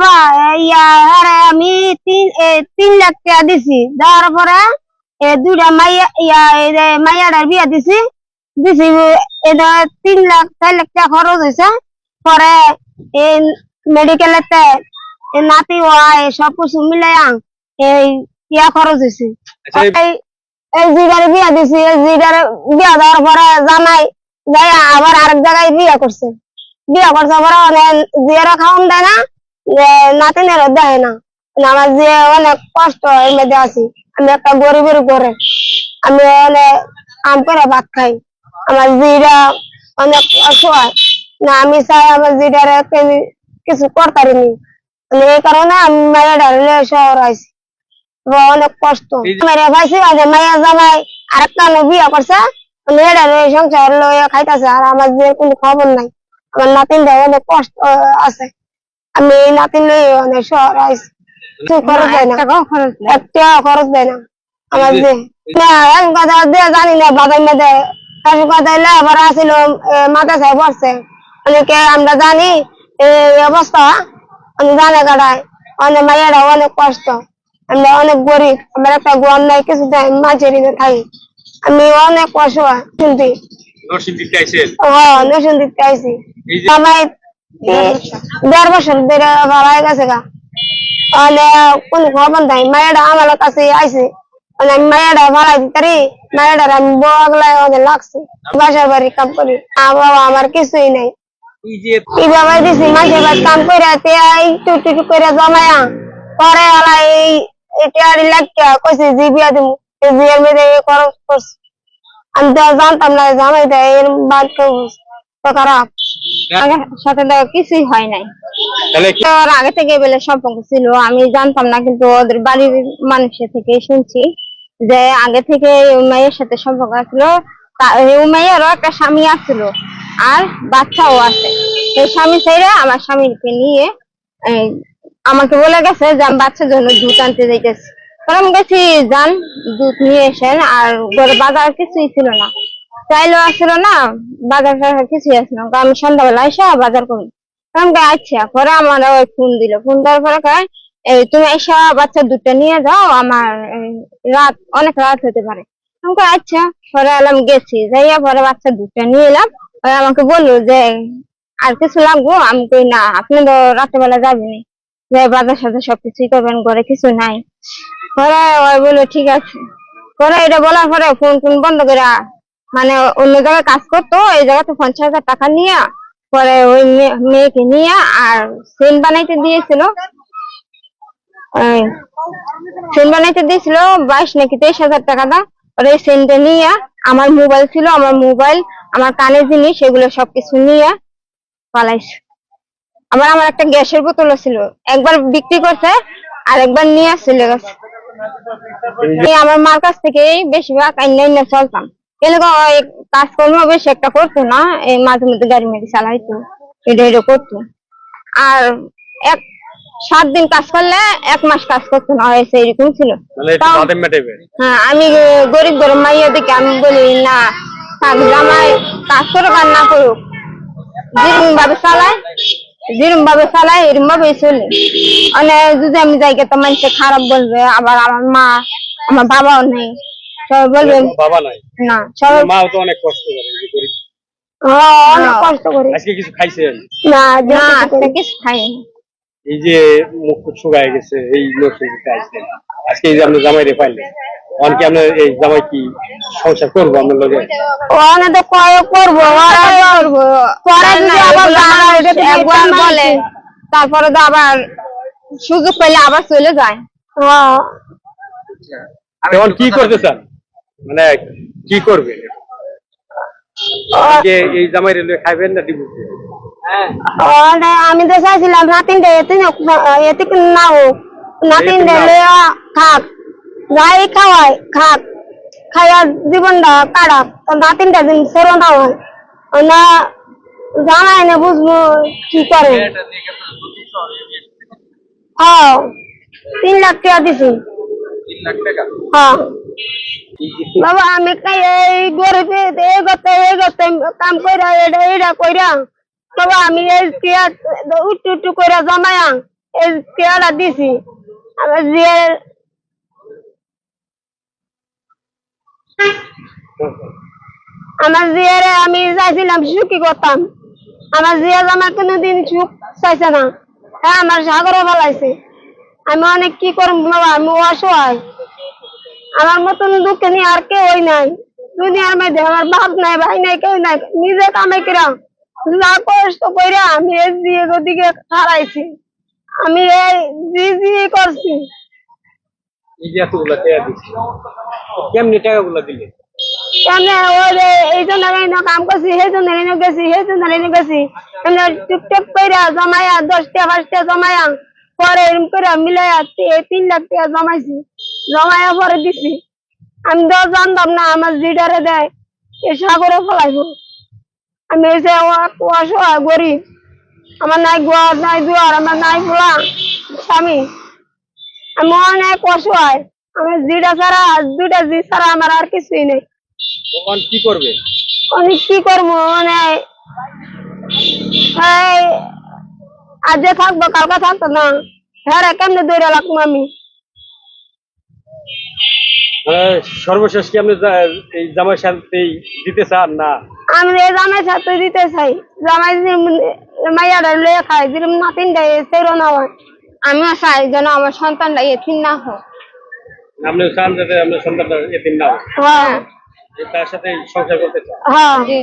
বাবা ইয়া আরে আমি তিন এ, তিন লাখ টাকা দিছি। দেওয়ার পরে এ দুইটা মাইয়া ইয়া মাইয়াটার বিয়া দিছি। দিছি এটা তিন লাখ চার লাখ টাকা খরচ হয়েছে। পরে এই মেডিকেলেতে এই নাতি এই সব কিছু মিলাইয়া এই ইয়া খরচ হয়েছে। আচ্ছা এই- জিগারে বিয়া দিছি এই জিগারে বিয়া দেওয়ার পরে জামাই যাই আবার আরেক জায়গায় বিয়া করছে। বিয়া করছে পরে জিয়ারা খাওয়ান দেয় না। নাতিনের দেয় না। আমার যে অনেক কষ্ট এর মধ্যে আছি। আমি একটা গরিবের ঘরে আমি অনেক কাম করে ভাত খাই। আমার জিরা অনেক অসহায় না আমি চাই আমার জিরারে কিছু করতারিনি মানে এই কারণে আমি মায়ের ডালে শহর আইছি। অনেক কষ্ট। মেরে পাইছি আজ মায়ের জামাই আরেক কানে বিয়া করছে। মেয়েরা সংসার লইয়া খাইতেছে। আর আমার যে কোনো খবর নাই। আমার নাতিন অনেক কষ্ট আছে। আমি এই নাতিন লই অনেক শহর আইছি। খরচ দেয় না। একটা খরচ দেয়। না। আমার যে না এক কথা দিয়ে জানি না কাশি কথা এলে আবার আসিল মাথা সাহেব পড়ছে। অনেকে আমরা জানি এই অবস্থা। অনেক জানে কাটায়। অনেক মায়েরা অনেক কষ্ট। আমরা অনেক গরিব। আমার একটা নাই কিছু মাঝের থাকি আমি অনেক অসহায়। শুনছি নরসিংদীতে আইছেন? হ্যাঁ নতুন দিতে আইছি। এই যে আমার দেড় বছর। ধরে ভাড়ায় গেছে গা। তাহলে কোন খবর নাই। মায়েরা আমার কাছে আইছে। মানে মায়েরা ভাড়া দিতারি মায়েরা আমি বগলায় অনেক লাগছে। বাসার বাড়ি কাম করি। বাবা আমার কিছুই নাই। এই কি বাবা দিছি? মাসের বাড়ি কাম করে একটু একটু করে জমায়া। পরে আলা এই এটা আর কইছে জি বিয়া দিমু। বিয়ের এই খরচ করছে। আমি তো জানতাম না জামাই দেয় এর বাদ কেউ খারাপ। সাথে তো কিছুই হয় নাই। ওর আগে থেকে বেলে সম্পর্ক ছিল আমি জানতাম না কিন্তু ওদের বাড়ির মানুষের থেকে শুনছি যে আগে থেকে মেয়ের সাথে সম্পর্ক ছিল। ওই মেয়েরও একটা স্বামী আছিল আর বাচ্চাও আছে। এই স্বামী ছেড়ে আমার স্বামীকে নিয়ে আমাকে বলে গেছে যে আমি বাচ্চার জন্য দুধ আনতে যাইতেছি। পরে আমি গেছি যান দুধ নিয়ে এসেন আর ঘরে বাজার কিছুই ছিল না। চাইলেও আসলো না, বাজার টাজার কিছুই আসছিল না। আমি সন্ধ্যাবেলা এসে বাজার করি আমি আচ্ছা পরে আমার ওই ফোন দিল। ফোন দেওয়ার পরে কয়, এই তুমি এসে বাচ্চা দুটো নিয়ে যাও, আমার রাত, অনেক রাত হতে পারে। আচ্ছা। পরে এলাম, গেছি। যাইয়া পরে বাচ্চা দুটো নিয়ে এলাম। আমাকে বলল যে, আর কিছু লাগবো? আমি কই, না, আপনি তো রাত্রেবেলা যাবেন যে বাজার সাথে সবকিছুই করবেন, ঘরে কিছু নাই। পরে ওই বলল, ঠিক আছে। পরে এটা বলার পরে ফোন ফোন বন্ধ করে মানে অন্য জায়গায় কাজ করতো এই জায়গাতে পঞ্চাশ হাজার টাকা নিয়ে পরে ওই মেয়ে- মেয়েকে নিয়ে আর সেন বানাইতে দিয়েছিল। সেন বানাইতে দিয়েছিল বাইশ নাকি তেইশ হাজার টাকা দা সেনটা নিয়ে আমার মোবাইল ছিল আমার মোবাইল আমার কানের জিনিস সেগুলো সবকিছু নিয়ে পালাইছে। আবার আমার একটা গ্যাসের বোতলও ছিল একবার বিক্রি করছে আর একবার নিয়ে এই আমার মার কাছ থেকেই বেশিরভাগ আইনা চলতাম। এলাকা কাজকর্ম বেশি একটা করতো না এই মাঝে মধ্যে গাড়ি মেড়ি চালাইতো এটা এটা করতো। আর এক সাত দিন কাজ করলে এক মাস কাজ করতো না হয়েছে এরকম ছিল। হ্যাঁ আমি গরিব গরিব মাইয়া দেখে আমি বলি না জামাই কাজ করুক আর না করুক যেরকম ভাবে চালায় যেরকম ভাবে চালায় এরকম ভাবে চলে। মানে যদি আমি যাই তো মানুষে খারাপ বলবে আবার আমার মা আমার বাবাও নেই। সবাই বলবে বাবা নাই। না সবাই মাও তো অনেক কষ্ট করে এই যে গরিব। অনেক। কষ্ট করি। আজকে কিছু খাইছেন? না না আজকে কিছু খাইনি। এই যে মুখ শুকায় গেছে এই আইছেন আজকে এই যে আপনি জামাই রে পাইলেন। অন আপনার এই জামাই কি সংসার করব লগে? তো করব পরে আবার একবার বলে। তারপরে তো আবার সুযোগ পেলে আবার চলে যায়। এখন কি করতে চান? মানে কি করবে? এই জামাই রে লইয়া খাইবেন না ডিভোর্স আমি তো চাইছিলাম নাতিনটা এতে এতে না হোক। নাতিনটা না হোক। খাক। যাই খাওয়াই খাক। খাইয়া জীবনটা কাটাক। তো নাতিনটা দিন সেরো না হয় না জানাই না বুঝব কি করে। হ্যাঁ তিন লাখ টাকা দিছি। হ্যাঁ বাবা আমি এই গরিব এই করতে এই করতে কাম কইরা এটা এটা কইরা বাবা আমি এই টিয়া উট্টু উট্টু কইরা জমায়া এই টিয়াটা দিছি। আমার জিয়ার আমার জিয়ারে আমি চাইছিলাম সুখী করতাম। আমার জিয়া আমার কোনোদিন সুখ চাইছে না। হ্যাঁ আমার সাগরও ফেলাইছে আমি অনেক কি করব বাবা? আমি অসহায়। আমার মতন দুঃখে নিয়ে আর কেউ নাই। দুনিয়ার মধ্যে আমার বাপ নাই ভাই নাই কেউ নাই। নিজে কামাই কিরা যা কষ্ট কইরা আমি এই দিয়ে দিকে হারাইছি। আমি এই জি জি করছি টাকা দিলে? কেমনে? এই জন্য কাম করছি সেই জন্য গেছি সেই জন্য গেছি। টুকটাক জমায়া দশটা পাঁচটা জমায়া। পরে এরম করে মিলাইয়া তি- তিন লাখ টাকা জমাইছি। জমায়া পরে দিছি। আমি তো জানতাম না আমার জিডারে দেয় এ সাগরে ফলাইবো। আমি এসে অসহায় গরিব। আমার নাই গোয়ার নাই দুয়ার আমার নাই ফোলা স্বামী। আমি অনেক অসহায়। আমার জিডা ছাড়া দুটা জি ছাড়া আমার আর কিছুই নেই। তখন কি করবে? আমি কি করব? মানে এই আজ যে থাকব কালকে থাকতো না। হ্যাঁ কেমনে দৌড়ে লাগবো আমি? সর্বশেষ কি আপনি এই জামাই শান্তি দিতে চান না? আমি এই জামাই সাথে দিতে চাই জামাই মাইয়াটা লয়ে খাই যেরকম নাতিন দেয় সেরো না হয়। আমিও চাই যেন আমার সন্তানটা এথিন না হোক। আপনি চান যাতে আপনার সন্তানটা এদিন না হোক। হ্যাঁ। তার সাথে সংসার করতে চান হ্যাঁ। জি।